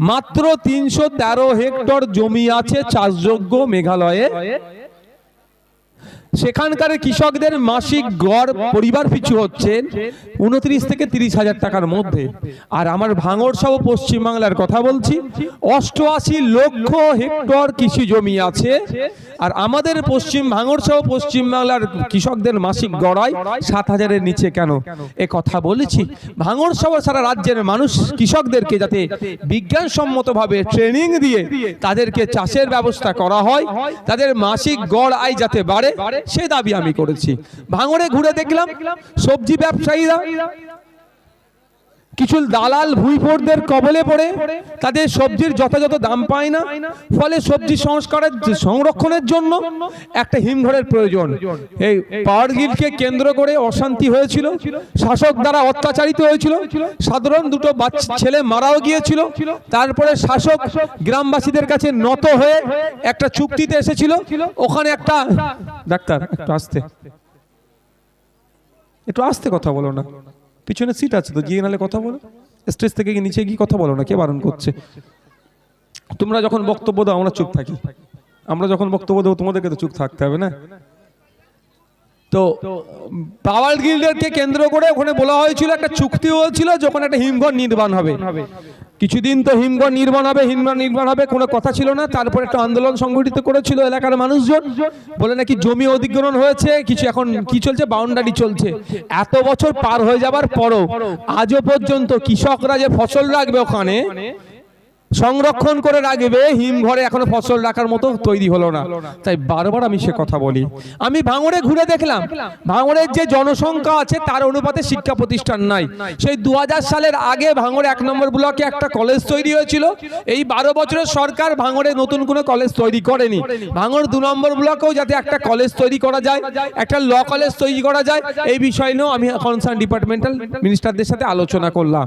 মাত্র তিনশো তেরো হেক্টর জমি আছে চাষযোগ্য মেঘালয়ে। সেখানকার কৃষকদের মাসিক গড় পরিবার পিছু হচ্ছে উনত্রিশ থেকে তিরিশ হাজার টাকার মধ্যে। আর আমার ভাঙড় সহ পশ্চিমবাংলার কথা বলছি, অষ্টআশি লক্ষ হেক্টর কৃষি জমি আছে। আর আমাদের পশ্চিম ভাঙড় সহ পশ্চিমবাংলার কৃষকদের মাসিক গড়াই সাত হাজারের নিচে কেন? এ কথা বলেছি। ভাঙড় সহ সারা রাজ্যের মানুষ কৃষকদেরকে যাতে বিজ্ঞানসম্মতভাবে ট্রেনিং দিয়ে তাদেরকে চাষের ব্যবস্থা করা হয়, তাদের মাসিক গড় আয় যাতে বাড়ে সে দাবি আমি করেছি। ভাঙড়ে ঘুরে দেখলাম সবজি ব্যবসায়ীরা কিছু দালাল ভুইফোরদের কবলে পড়ে, তাদের সবজির যথাযথ দাম পায় না, ফলে সবজি সংস্কারের সংরক্ষণের জন্য একটা হিমঘরের প্রয়োজন। এই পাওয়ার কেন্দ্র করে অশান্তি হয়েছিল, শাসক দ্বারা অত্যাচারিত হয়েছিল, সাধারণ দুটো বাচ্চা ছেলে মারাও গিয়েছিল, তারপরে শাসক গ্রামবাসীদের কাছে নত হয়ে একটা চুক্তিতে এসেছিল, ওখানে একটা ডাক্তার, একটু আসতে। একটু আসতে কথা বলো না। পিছনে সিট আছে তো, গিয়ে নালে কথা বলো। স্টেজ থেকে গিয়ে নিচে গিয়ে কথা বলো না, কে বারণ করছে? তোমরা যখন বক্তব্য দাও, আমরা চুপ থাকি। আমরা যখন বক্তব্য দেবো, তোমাদেরকে তো চুপ থাকতে হবে না? তো, পাওয়ার গিল্ডারকে কেন্দ্র করে ওখানে বলা হয়েছিল, একটা চুক্তি হয়েছিল যখন একটা হিমঘর নির্মাণ হবে। কিছুদিন তো হিমঘর নির্মাণ হবে, হিমঘর নির্মাণ হবে, কোনো কথা ছিল না। তারপর একটা আন্দোলন সংগঠিত করেছিল এলাকার মানুষজন। বলে নাকি জমি অধিগ্রহণ হয়েছে, কিছু এখন কি চলছে? বাউন্ডারি চলছে। এত বছর পার হয়ে যাবার পরও আজও পর্যন্ত কৃষকরা যে ফসল রাখবে ওখানে সংরক্ষণ করে রাখবে, হিমঘরে এখনও ফসল রাখার মতো তৈরি হলো না। তাই বারবার আমি সে কথা বলি। আমি ভাঙড়ে ঘুরে দেখলাম, ভাঙড়ের যে জনসংখ্যা আছে তার অনুপাতে শিক্ষা প্রতিষ্ঠান নাই। সেই দু হাজার সালের আগে ভাঙড় এক নম্বর ব্লকে একটা কলেজ তৈরি হয়েছিল। এই বারো বছরের সরকার ভাঙড়ে নতুন কোনো কলেজ তৈরি করেনি। ভাঙড় দু নম্বর ব্লকেও যাতে একটা কলেজ তৈরি করা যায়, একটা ল কলেজ তৈরি করা যায়, এই বিষয় নিয়েও আমি কনসার্ন ডিপার্টমেন্টাল মিনিস্টারদের সাথে আলোচনা করলাম।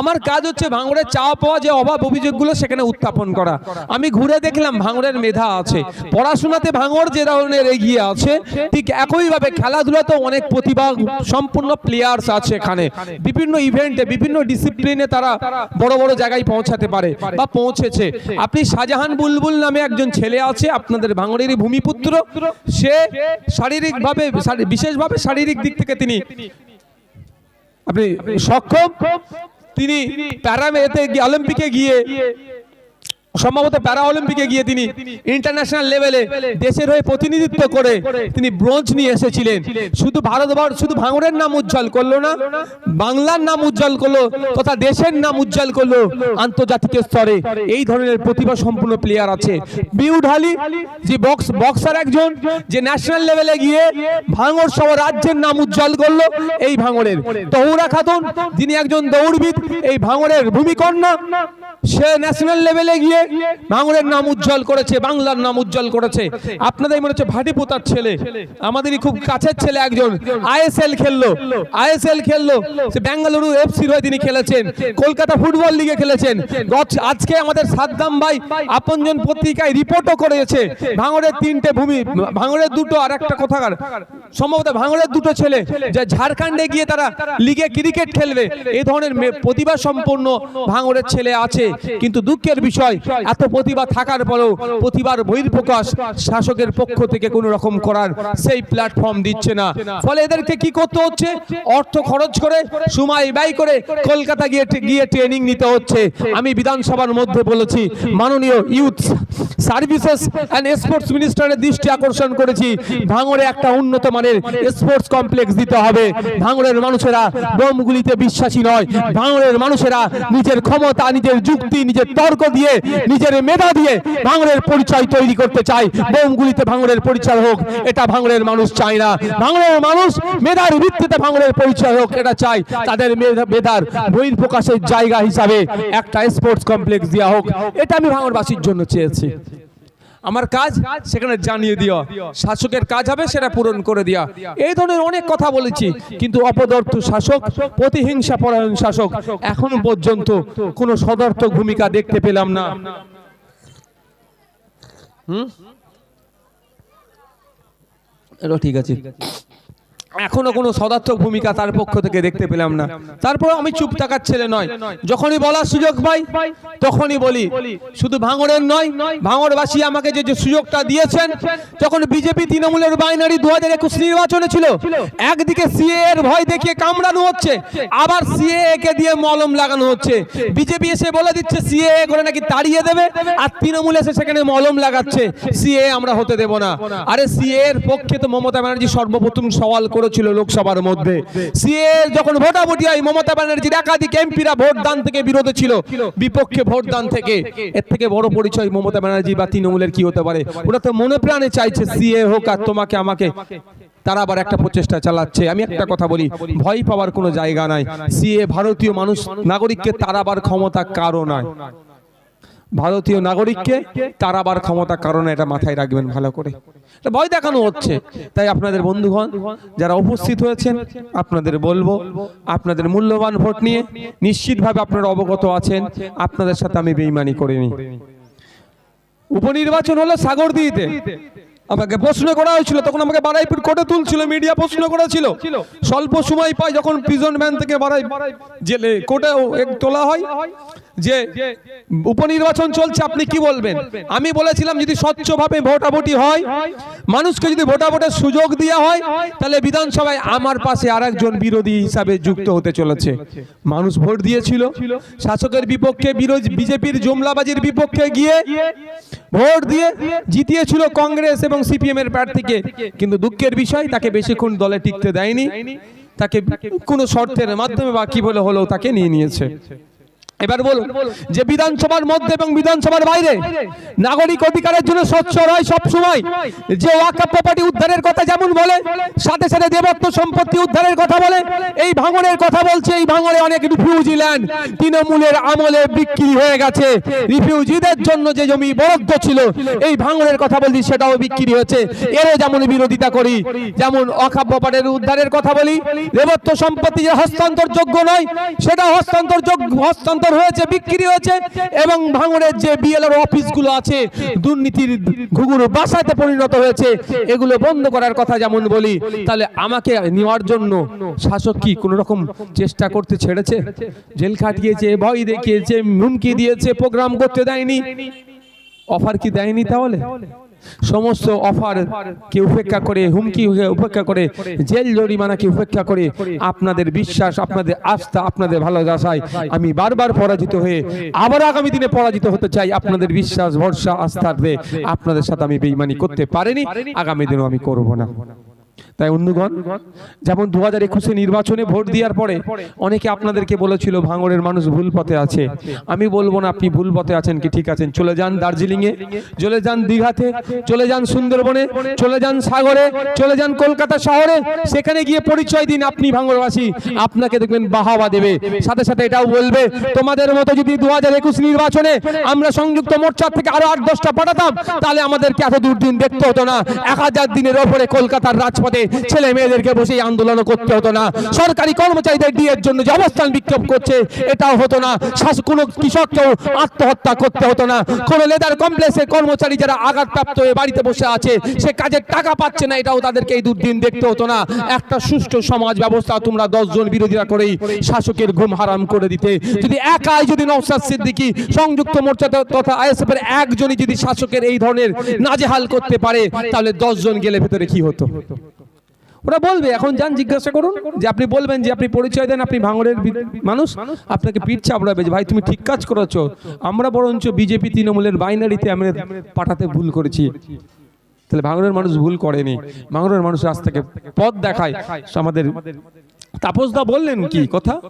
আমার কাজ হচ্ছে ভাঙড়ের চা পাওয়া যে অভাব অভিযোগগুলো সেখানে উত্থাপন করা। আমি ঘুরে দেখলাম ভাঙড়ের মেধা আছে। পড়াশোনাতে ভাঙড় যে ধরনের এগিয়ে আছে, ঠিক একইভাবে খেলাধুলাতেও অনেক প্রতিভা সম্পূর্ণ প্লেয়ার্স আছে এখানে। বিভিন্ন ইভেন্টে বিভিন্ন ডিসিপ্লিনে তারা বড় বড় জায়গায় পৌঁছাতে পারে বা পৌঁছেছে। আপনি শাহজাহান বুলবুল নামে একজন ছেলে আছে, আপনাদের ভাঙড়েরই ভূমিপুত্র। সে শারীরিকভাবে, শারী- বিশেষভাবে শারীরিক দিক থেকে তিনি আপনি সক্ষম? তিনি প্যারামেতে গিয়ে অলিম্পিকে গিয়ে সম্ভবত প্যারা অলিম্পিকে গিয়ে তিনি ইন্টারন্যাশনাল লেভেলে দেশের হয়ে প্রতিনিধিত্ব করে তিনি ব্রোঞ্জ নিয়ে এসেছিলেন। শুধু ভারতবর্ষ শুধু ভাঙড়ের নাম উজ্জ্বল করল না, বাংলার নাম উজ্জ্বল করল তথা দেশের নাম উজ্জ্বল করল আন্তর্জাতিক স্তরে। এই ধরনের প্রতিভা সম্পূর্ণ প্লেয়ার আছে। বিউঢালি যে বক্স বক্সার একজন, যে ন্যাশনাল লেভেলে গিয়ে ভাঙড় সহ রাজ্যের নাম উজ্জ্বল করল, এই ভাঙড়ের। তহুরা খাতুন, যিনি একজন দৌড়বিদ, এই ভাঙড়ের ভূমিকন্যা। সে ন্যাশনাল লেভেলে গিয়ে ভাঙড়ের নাম উজ্জ্বল করেছে, বাংলার নাম উজ্জ্বল করেছে। আপনাদের মনে হচ্ছে ভাটিপোতার ছেলে? আমাদেরই খুব কাছের ছেলে একজন। আইএসএল খেললো। আইএসএল খেললো। সে বেঙ্গালুরু এফসির হয়ে তিনি খেলেছেন। কলকাতা ফুটবল লিগে খেলেছেন। আজকে আমাদের সাদ্দাম ভাই আপনজন পত্রিকায় রিপোর্টও করেছে। ভাঙড়ের তিনটে ভূমি, ভাঙড়ের দুটো আর একটা কোথাকার? সম্ভবত ভাঙড়ের দুটো ছেলে যে ঝাড়খণ্ডে গিয়ে তারা লিগে ক্রিকেট খেলবে। এই ধরনের প্রতিভা সম্পন্ন ভাঙড়ের ছেলে আছে। কিন্তু দুঃখের বিষয় এত প্রতিভা থাকার পরেও প্রতিভার বহির্প্রকাশ শাসকের পক্ষ থেকে কোনো রকম করার সেই প্ল্যাটফর্ম দিচ্ছে না। ফলে এদেরকে কি করতে হচ্ছে? অর্থ খরচ করে সময় ব্যয় করে কলকাতা গিয়ে গিয়ে ট্রেনিং নিতে হচ্ছে। আমি বিধানসভার মধ্যে বলেছি মাননীয় ইউথ সার্ভিসেস অ্যান্ড স্পোর্টস মিনিস্টারের দৃষ্টি আকর্ষণ করেছি। ভাঙড়ে একটা উন্নত মানের স্পোর্টস কমপ্লেক্স দিতে হবে। ভাঙড়ের মানুষেরা বোমগুলিতে বিশ্বাসী নয়। ভাঙড়ের মানুষেরা নিজের ক্ষমতা নিজের যুক্তি নিজের তর্ক দিয়ে, নিজের মেধা দিয়ে ভাঙড়ের পরিচয় তৈরি করতে চায় বোমগুলিতে ভাঙড়ের পরিচয় হোক, এটা ভাঙড়ের মানুষ চায় না। ভাঙড়ের মানুষ মেধার ভিত্তিতে ভাঙড়ের পরিচয় হোক, এটা চায়। তাদের মেধার বহির প্রকাশের জায়গা হিসাবে একটা স্পোর্টস কমপ্লেক্স দেওয়া হোক। এটা আমি ভাঙড়বাসীর জন্য চেয়েছি। আমার কাজ সেখানে জানিয়ে দেওয়া শাসকের কাজ হবে সেটা পূরণ করে দেওয়া এই ধরনের অনেক কথা বলেছি, কিন্তু অপদর্থ শাসক, প্রতিহিংসা পরায়ণ শাসক, এখনও পর্যন্ত কোনো সদর্থ ভূমিকা দেখতে পেলাম না। হুম? ঠিক আছে। এখনও কোনো সদার্থক ভূমিকা তার পক্ষ থেকে দেখতে পেলাম না। তারপর আমি চুপ থাকার ছেলে নয়। যখনই বলার সুযোগ পাই, তখনই বলি, শুধু ভাঙড়ের নয়, ভাঙড়বাসী আমাকে যে যে সুযোগটা দিয়েছেন, যখন বিজেপি তৃণমূলের বাইনারি দু হাজার একুশ নির্বাচনে ছিল, একদিকে সিএ এর ভয় দেখিয়ে কামড়ানো হচ্ছে, আবার সিএ কে দিয়ে মলম লাগানো হচ্ছে। বিজেপি এসে বলে দিচ্ছে, সিএ করে নাকি তাড়িয়ে দেবে? আর তৃণমূল এসে সেখানে মলম লাগাচ্ছে। সিএ আমরা হতে দেব না। আরে সিএ এর পক্ষে তো মমতা ব্যানার্জি সর্বপ্রথম সওয়াল করেছিল লোকসভার মধ্যে। সিএ যখন ভোটাভুটি হয়, মমতা ব্যানার্জির একাধিক এমপিরা ভোট দান থেকে বিরোধী ছিল। বিপক্ষে ভোট দান থেকে। এর থেকে বড় পরিচয় মমতা ব্যানার্জি বা তৃণমূলের কি হতে পারে? ওরা তো মনে প্রাণে চাইছে, সিএ হোক আর তোমাকে, আমাকে। তারা আবার একটা প্রচেষ্টা চালাচ্ছে। আমি একটা কথা বলি, ভয় পাওয়ার কোনো জায়গা নাই। সিএ ভারতীয় মানুষ, নাগরিককে তারাবার ক্ষমতা কারও নয় ভারতীয় নাগরিককে, তার আবার ক্ষমতা কারণে এটা মাথায় রাখবেন ভালো করে। ভয় দেখানো হচ্ছে। তাই আপনাদের বন্ধুগণ, যারা উপস্থিত হয়েছেন, আপনাদের বলব, আপনাদের মূল্যবান ভোট নিয়ে নিশ্চিতভাবে আপনারা অবগত আছেন। আপনাদের সাথে আমি বেইমানি করিনি। উপনির্বাচন হলো সাগরদিতে আমাকে প্রশ্ন করা হয়েছিল, তখন আমাকে বারাইপুর কোর্টে তুলছিল মিডিয়া প্রশ্ন করেছিল স্বল্প সময় পাই যখন প্রিজন ভ্যান থেকে বারাই জেলে কোর্টে তোলা হয়, যে উপনির্বাচন চলছে, আপনি কি বলবেন? আমি বলেছিলাম, যদি স্বচ্ছভাবে ভোটাভুটি হয়, মানুষকে যদি ভোটাভোটের সুযোগ দেওয়া হয়, তাহলে বিধানসভায় আমার পাশে আরেকজন বিরোধী হিসাবে যুক্ত হতে চলেছে। মানুষ ভোট দিয়েছিল। শাসকের বিপক্ষে, বিরোধী বিজেপির জুমলাবাজির বিপক্ষে গিয়ে ভোট দিয়ে জিতিয়েছিল কংগ্রেস এবং সিপিএম এর প্রার্থীকে। কিন্তু দুঃখের বিষয়, তাকে বেশিক্ষণ দলে টিকতে দেয়নি। তাকে কোনো শর্তের মাধ্যমে বা কি বলে হলেও তাকে নিয়ে নিয়েছে। এবার বলুন, যে বিধানসভার মধ্যে এবং বিধানসভার বাইরে নাগরিক অধিকারের জন্য স্বচ্ছ রয় সব সময় যে ওয়াকাপ প্রপার্টি উদ্ধারের কথা যেমন বলে, সাথে সাথে দেবত্ব সম্পত্তি উদ্ধারের কথা বলে, এই ভাঙনের কথা বলছে, এই ভাঙনে অনেক রিফিউজি ল্যান্ড তৃণমূলের আমলে বিক্রি হয়ে গেছে। রিফিউজিদের জন্য যে জমি বরাদ্দ ছিল, এই ভাঙনের কথা বলছি, সেটাও বিক্রি হয়েছে এরও যেমন বিরোধিতা করি, যেমন অখাপ প্রপার্টির উদ্ধারের কথা বলি, দেবত্ব সম্পত্তি যে হস্তান্তরযোগ্য নয়, সেটা হস্তান্তরযোগ্য হস্তান্তর হয়েছে, বিক্রি হয়েছে এবং ভাঙড়ের যে বিএলআর অফিসগুলো আছে, দুর্নীতির ঘুঘুর বাসাতে পরিণত হয়েছে, এগুলো বন্ধ করার কথা যেমন বলি, তাহলে আমাকে নেওয়ার জন্য শাসক কি কোন রকম চেষ্টা করতে ছেড়েছে? জেল খাটিয়েছে, ভয় দেখিয়েছে, হুমকি দিয়েছে, প্রোগ্রাম করতে দেয়নি। অফার কি দেয়নি তাহলে? সমস্ত অফার কে উপেক্ষা করে, হুমকি উপেক্ষা করে, জেল জরিমানাকে উপেক্ষা করে আপনাদের বিশ্বাস, আপনাদের আস্থা, আপনাদের ভালোবাসায় আমি বারবার পরাজিত হয়ে আবার আগামী দিনে পরাজিত হতে চাই। আপনাদের বিশ্বাস, ভরসা আস্থার আপনাদের সাথে আমি বেইমানি করতে পারিনি। আগামী দিনও আমি করব না। তাই বন্ধুগণ, যেমন দু হাজার একুশে নির্বাচনে ভোট দেওয়ার পরে অনেকে আপনাদেরকে বলেছিল, ভাঙড়ের মানুষ ভুল পথে আছে। আমি বলব না আপনি ভুল পথে আছেন কি ঠিক আছেন। চলে যান দার্জিলিং এ চলে যান দীঘাতে, চলে যান সুন্দরবনে, চলে যান সাগরে, চলে যান কলকাতা শহরে, সেখানে গিয়ে পরিচয় দিন আপনি ভাঙড়বাসী। আপনাকে দেখবেন বাহাবা দেবে। সাথে সাথে এটাও বলবে, তোমাদের মতো যদি দু হাজার একুশ নির্বাচনে আমরা সংযুক্ত মোর্চার থেকে আরও আট, দশটা পাঠাতাম, তাহলে আমাদেরকে এত দূর দিন দেখতে হতো না। এক হাজার দিনের ওপরে কলকাতার রাজপথে ছেলে মেয়েদেরকে বসে আন্দোলন করতে হতো না। সরকারি কর্মচারীদের ডিএর জন্য যে অবস্থান বিক্ষোভ করছে, এটাও হতো না। কোনো কৃষককেও আত্মহত্যা করতে হতো না। কোন লেদার কমপ্লেক্সের কর্মচারী যারা আঘাতপ্রাপ্ত হয়ে বাড়িতে বসে আছে, সে কাজের টাকা পাচ্ছে না, এটাও তাদেরকে এই দুর্দিন দেখতে হতো না। একটা সুষ্ঠু সমাজ ব্যবস্থা তোমরা দশজন বিরোধীরা করেই শাসকের ঘুম হারাম করে দিতে। যদি একাই যদি নওশাদ সিদ্দিকী সংযুক্ত মোর্চা তথা আইএসএফ এর একজনই যদি শাসকের এই ধরনের নাজেহাল করতে পারে, তাহলে দশজন গেলে ভেতরে কি হতো? ওরা বলবে, এখন যান, জিজ্ঞাসা করুন, যে আপনি বলবেন যে আপনি পরিচয় দেন, আপনি ভাঙড়ের মানুষ, আপনাকে পিঠ চাপড়াবে যে ভাই, তুমি ঠিক কাজ করেছ। আমরা বরঞ্চ বিজেপি তৃণমূলের বাইনারিতে আমরা পাঠাতে ভুল করেছি। তাহলে ভাঙড়ের মানুষ ভুল করেনি। ভাঙড়ের মানুষ রাস্তাকে পথ দেখায়। আমাদের তাপসদা বললেন কি কথা?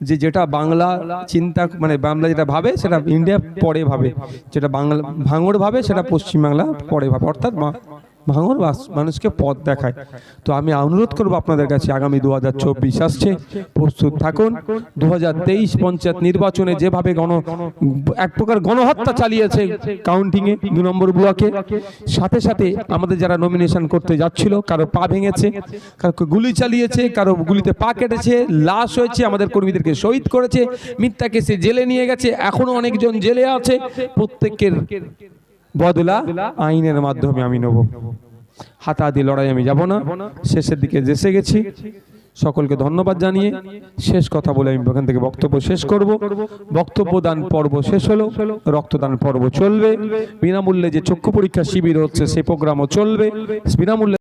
যে যেটা বাংলা চিন্তা মানে বাংলা যেটা ভাবে, সেটা ইন্ডিয়া পরে ভাবে। যেটা বাংলা, ভাঙড় ভাবে, সেটা পশ্চিমবাংলা পরে ভাবে। অর্থাৎ ভাঙর মানুষকে পথ দেখায়। তো আমি অনুরোধ করব আপনাদের কাছে, আগামী দু হাজার চব্বিশ আসছে, প্রস্তুত থাকুন। দু হাজার তেইশ পঞ্চায়েত নির্বাচনে যেভাবে গণ, এক প্রকার গণহত্যা চালিয়েছে কাউন্টিংয়ে দু নম্বর ব্লকে, সাথে সাথে আমাদের যারা নমিনেশন করতে যাচ্ছিল, কারও পা ভেঙেছে কারও গুলি চালিয়েছে, কারও গুলিতে পা কেটেছে, লাশ হয়েছে, আমাদের কর্মীদেরকে শহীদ করেছে, মিথ্যাকে সে জেলে নিয়ে গেছে, এখনও অনেকজন জেলে আছে, প্রত্যেকের বদলা আইনের মাধ্যমে আমি নেব। হাতাহাতি লড়াই আমি যাব না। শেষের দিকে যেসে গেছি। সকলকে ধন্যবাদ জানিয়ে শেষ কথা বলে আমি এখান থেকে বক্তব্য শেষ করব। বক্তব্য দান পর্ব শেষ হলো। রক্তদান পর্ব চলবে। বিনামূল্যে যে চক্ষু পরীক্ষা শিবির হচ্ছে সেই প্রোগ্রামও চলবে। বিনামূল্যে